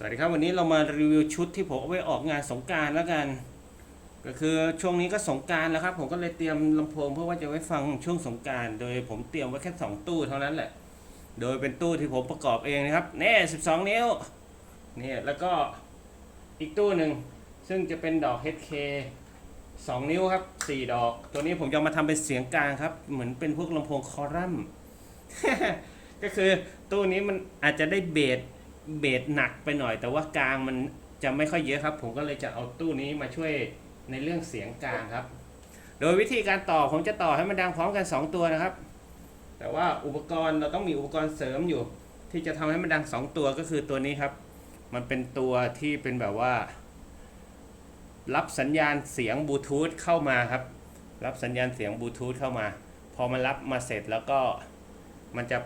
สวัสดีครับวันนี้เรามารีวิวชุดที่ผมเอาไว้ออกงานสงการแล้วกัน ก็คือช่วงนี้ก็สงการแล้วครับ ผมก็เลยเตรียมลำโพงเพื่อว่าจะไว้ฟังช่วงสงการ โดยผมเตรียมไว้แค่สองตู้เท่านั้นแหละ โดยเป็นตู้ที่ผมประกอบเองนะครับแน่12 นิ้วนี่แล้วก็อีกตู้หนึ่งซึ่งจะเป็นดอก HK 2 นิ้วครับ 4 ดอก ตัวนี้ผมจะมาทำเป็นเสียงกลางครับ เหมือนเป็นพวกลำโพงคอรัมก็คือตู้นี้มันอาจจะได้เบส เบสหนักไปหน่อย แต่ว่ากลางมันจะไม่ค่อยเยอะครับ ผมก็เลยจะเอาตู้นี้มาช่วยในเรื่องเสียงกลางครับ โดยวิธีการต่อผมจะต่อให้มันดังพร้อมกัน 2 ตัวนะครับ แต่ว่าอุปกรณ์เราต้องมีอุปกรณ์เสริมอยู่ ที่จะทำให้มันดัง 2 ตัวก็คือตัวนี้ครับ มันเป็นตัวที่เป็นแบบว่า รับสัญญาณเสียงบลูทูธเข้ามาครับ รับสัญญาณเสียงบลูทูธเข้ามา พอมันรับมาเสร็จแล้วก็มันจะ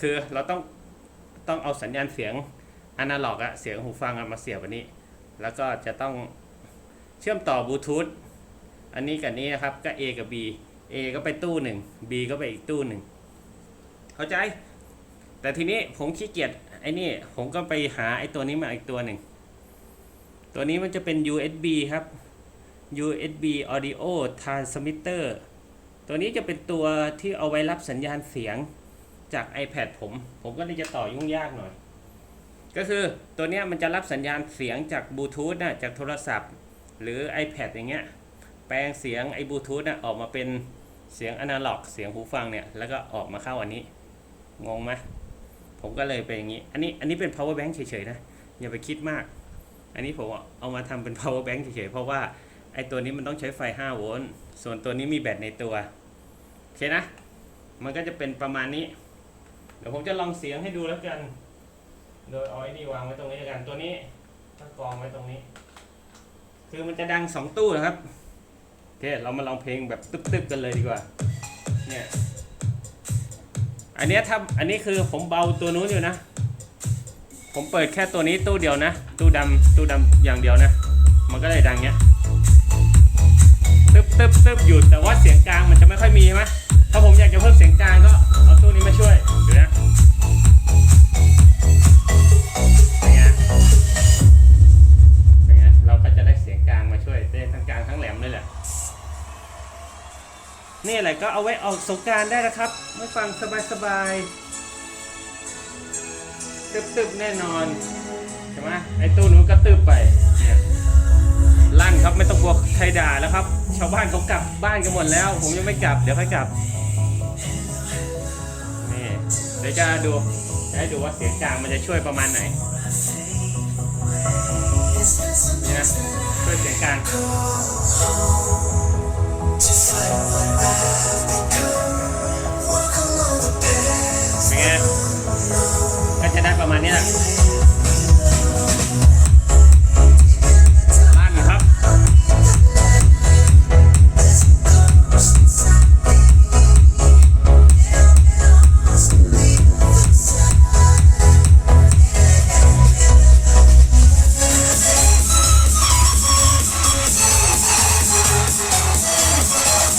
คือเราต้อง ต้องเอาสัญญาณเสียงอนาล็อกอะเสียงหูฟังอะมาเสียบอันนี้ แล้วก็จะต้องเชื่อมต่อบลูทูธอันนี้กับนี้นะครับก็ A กับ B A ก็ไปตู้หนึ่ง B ก็ไปอีกตู้หนึ่งเข้าใจ แต่ทีนี้ผมขี้เกียจไอ้นี่ผมก็ไปหาไอ้ตัวนี้มาอีกตัวหนึ่ง ตัวนี้มันจะเป็น USB ครับ USB Audio Transmitter ตัวนี้จะเป็นตัวที่เอาไว้รับสัญญาณเสียง จาก iPad ผม ผมก็เลยจะต่อยุ่งยากหน่อย ก็คือตัวเนี้ยมันจะรับสัญญาณเสียงจากบลูทูธนะจากโทรศัพท์ หรือ iPad อย่างเงี้ย แปลงเสียงไอ้บลูทูธนะออกมาเป็นเสียงอนาล็อก เสียงหูฟังเนี่ย แล้วก็ออกมาเข้าอันนี้ งงไหมผมก็เลยเป็นอย่างนี้ อันนี้ อันนี้เป็น power bank เฉยๆนะ อย่าไปคิดมาก อันนี้ผมเอามาทำเป็น power bank เฉยๆ เพราะว่าไอ้ตัวนี้มันต้องใช้ไฟ 5 โวลต์ ส่วนตัวนี้มีแบตในตัว โอเคนะ มันก็จะเป็นประมาณนี้ เดี๋ยวผมจะลองเสียงให้ดูแล้วกัน โดยเอาไอ้นี่วางไว้ตรงนี้แล้วกัน ตัวนี้ตั้งกองไว้ตรงนี้ คือมันจะดังสองตู้นะครับโอเคเรามาลองเพลงแบบตึ๊บๆกันเลยดีกว่า เนี่ย อันนี้ถ้าอันนี้คือผมเบาตัวนู้นอยู่นะ ผมเปิดแค่ตัวนี้ตู้เดียวนะ ตู้ดำตู้ดำอย่างเดียวนะ มันก็เลยดังเงี้ยตึ๊บตึ๊บตึ๊บหยุดแต่ว่าเสียงกลางมันจะไม่ค่อยมีใช่ไหมถ้าผมอยากจะเพิ่มเสียงกลางก็เอา นี่แหละก็เอาไว้ออกสงการได้นะครับไม่ฟังสบายๆตึบๆแน่นอนใช่ไหมไอ้ตู้นู้นก็ตึบไปเนี่ยลั่นครับไม่ต้องกลัวใครด่าแล้วครับ ชาวบ้านเขากลับบ้านกันหมดแล้ว ผมยังไม่กลับเดี๋ยวค่อยกลับนี่เดี๋ยวจะดูจะให้ดูว่าเสียงกลางมันจะช่วยประมาณไหนนี่นะช่วยเสียงกลาง มาณนี้แหละลั่นครับ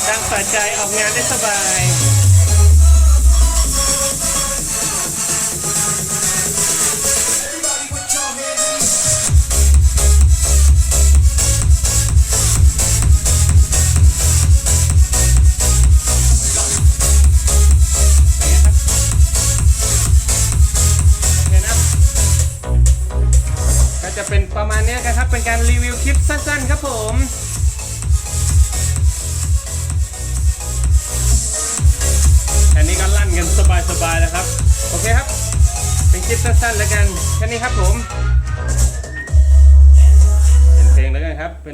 ดังสะใจออกงานได้สบาย การรีวิวคลิปสั้นๆครับผมแค่นี้ก็ลั่นกันสบายๆแล้วครับ โอเคครับ เป็นคลิปสั้นๆแล้วกัน แค่นี้ครับผม เป็นเพลงแล้วกันครับเป็น